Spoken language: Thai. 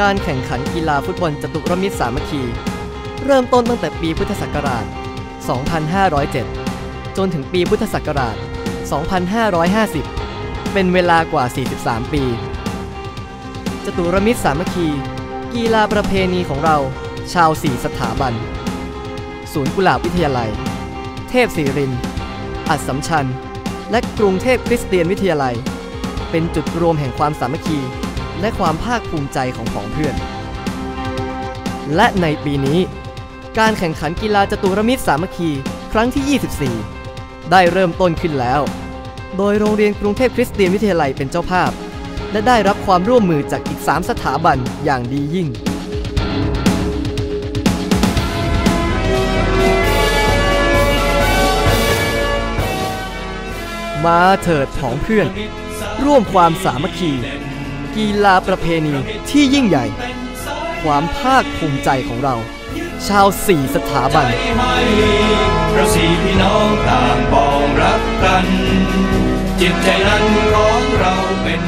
การแข่งขันกีฬาฟุตบอลจตุรมิตรสามัคคี เริ่มต้นตั้งแต่ปีพุทธศักราช 2507 จนถึงปีพุทธศักราช 2550 เป็นเวลากว่า 43 ปี จตุรมิตรสามัคคี กีฬาประเพณีของเราชาวสี่สถาบัน ศูนย์กุหลาบวิทยาลัย เทพศิรินทร์อัดสำชัญ และกรุงเทพคริสเตียนวิทยาลัย เป็นจุดรวมแห่งความสามัคคี และความภาคภูมิใจของของเพื่อน และในปีนี้ การแข่งขันกีฬาจตุรมิตรสามัคคีครั้งที่ 24 ได้เริ่มต้นขึ้นแล้ว โดยโรงเรียนกรุงเทพคริสเตียนวิทยาลัยเป็นเจ้าภาพ และได้รับความร่วมมือจากอีก 3 สถาบันอย่างดียิ่งมาเถิดของเพื่อน ร่วมความสามัคคี กีฬาประเพณีที่ยิ่งใหญ่ ความภาคภูมิใจของเรา ชาวสี่สถาบันเราสี่พี่น้องต่างปองรักกัน จิตใจนั้นของเราเป็น